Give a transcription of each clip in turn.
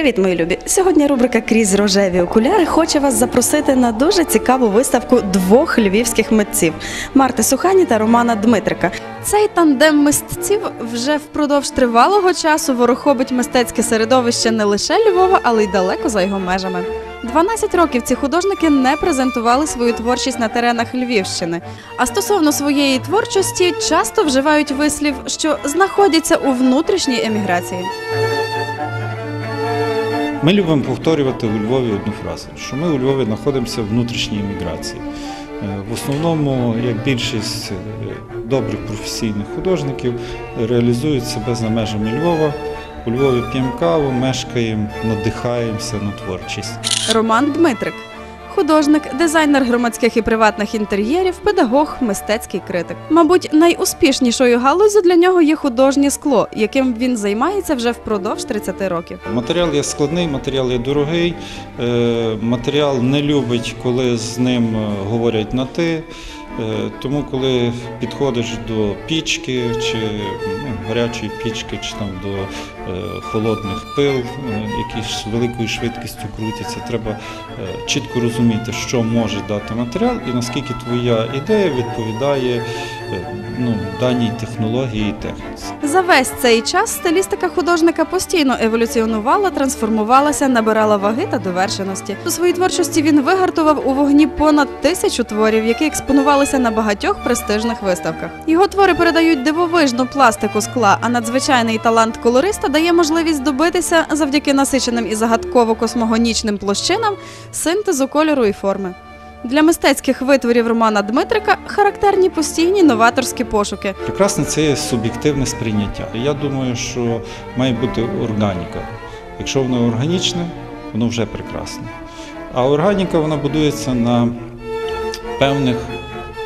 Привіт, мої любі! Сьогодні рубрика Крізь рожеві окуляри хоче вас запросити на дуже цікаву виставку двох львівських митців Марти Сухані та Романа Дмитрика. Цей тандем мистців вже впродовж тривалого часу ворохобить мистецьке середовище не лише Львова, але й далеко за його межами. 12 років ці художники не презентували свою творчість на теренах Львівщини. А стосовно своєї творчості часто вживають вислів, що знаходяться у внутрішній еміграції. Ми любимо повторювати у Львові одну фразу, що ми у Львові знаходимося в внутрішній еміграції. Е, В основному, як більшість е, добрих професійних художників, реалізують себе за межами Львова. У Львові п'ємо каву, мешкаємо, надихаємося на творчість. Роман Дмитрик. Художник, дизайнер громадських і приватних інтер'єрів, педагог, мистецький критик. Мабуть, найуспішнішою галузю для нього є художнє скло, яким він займається вже впродовж 30 років. Матеріал є складний, матеріал є дорогий. е, Матеріал не любить, коли з ним е, говорять на ти. Е, Тому, коли підходиш до пічки, чи ну, гарячої пічки, чи там до холодних пил, е, які з великою швидкістю крутяться, треба е, чітко розуміти, що може дати матеріал і наскільки твоя ідея відповідає е, ну, даній технології і техніці. За весь цей час стилістика художника постійно еволюціонувала, трансформувалася, набирала ваги та довершеності. У своїй творчості він вигартував у вогні понад тисячу творів, які експонувалися на багатьох престижних виставках. Його твори передають дивовижну пластику скла, а надзвичайний талант колориста дає можливість добитися завдяки насиченим і загадково-космогонічним площинам синтезу кольору і форми. Для мистецьких витворів Романа Дмитрика характерні постійні новаторські пошуки. Прекрасне це є суб'єктивне сприйняття. Я думаю, що має бути органіка. Якщо воно органічне, воно вже прекрасне. А органіка вона будується на певних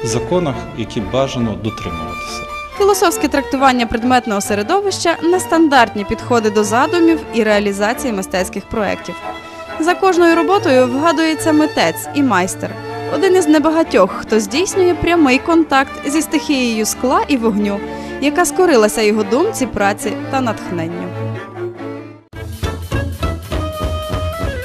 законах, які бажано дотримуватися. Філософське трактування предметного середовища, нестандартні підходи до задумів і реалізації мистецьких проєктів. За кожною роботою вгадується митець і майстер. Один із небагатьох, хто здійснює прямий контакт зі стихією скла і вогню, яка скорилася його думці, праці та натхненню.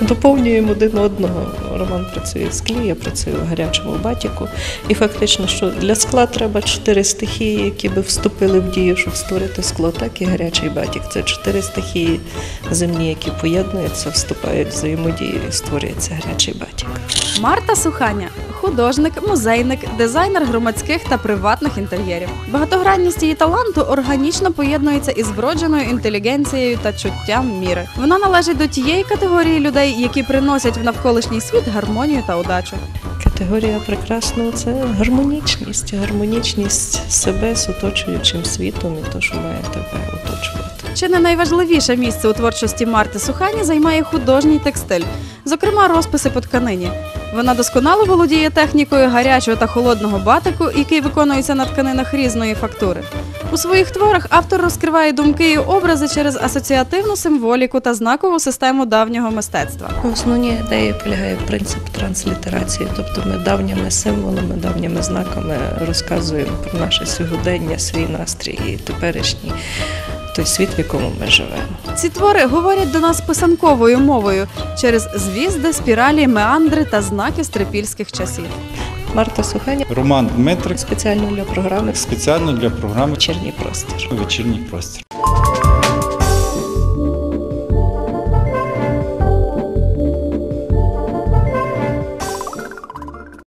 Доповнюємо один одного. Роман працює в склі, я працюю в гарячому батіку. І фактично, що для скла треба чотири стихії, які би вступили в дію, щоб створити скло, так і гарячий батік. Це чотири стихії земні, які поєднуються, вступають в взаємодію і створюється гарячий батік. Марта Суханя художник, музейник, дизайнер громадських та приватних інтер'єрів. Багатогранність її таланту органічно поєднується із вродженою інтелігенцією та чуттям міри. Вона належить до тієї категорії людей, які приносять в навколишній світ гармонію та удачу. Категорія прекрасного це гармонічність, гармонічність себе з оточуючим світом і те, що має тебе оточувати. Чи не найважливіше місце у творчості Марти Сухані займає художній текстиль, зокрема розписи по тканині. Вона досконало володіє технікою гарячого та холодного батику, який виконується на тканинах різної фактури. У своїх творах автор розкриває думки і образи через асоціативну символіку та знакову систему давнього мистецтва. В основній ідеї полягає принцип транслітерації, тобто ми давніми символами, давніми знаками розказуємо про наше сьогодення, свій настрій і теперішній той світ, в якому ми живемо. Ці твори говорять до нас писанковою мовою через звізди, спіралі, меандри та знаки стрипільських часів. Марта Суханя Роман Дмитрик спеціально для програми спеціально для програми Вечірній простір. Вечірній простір.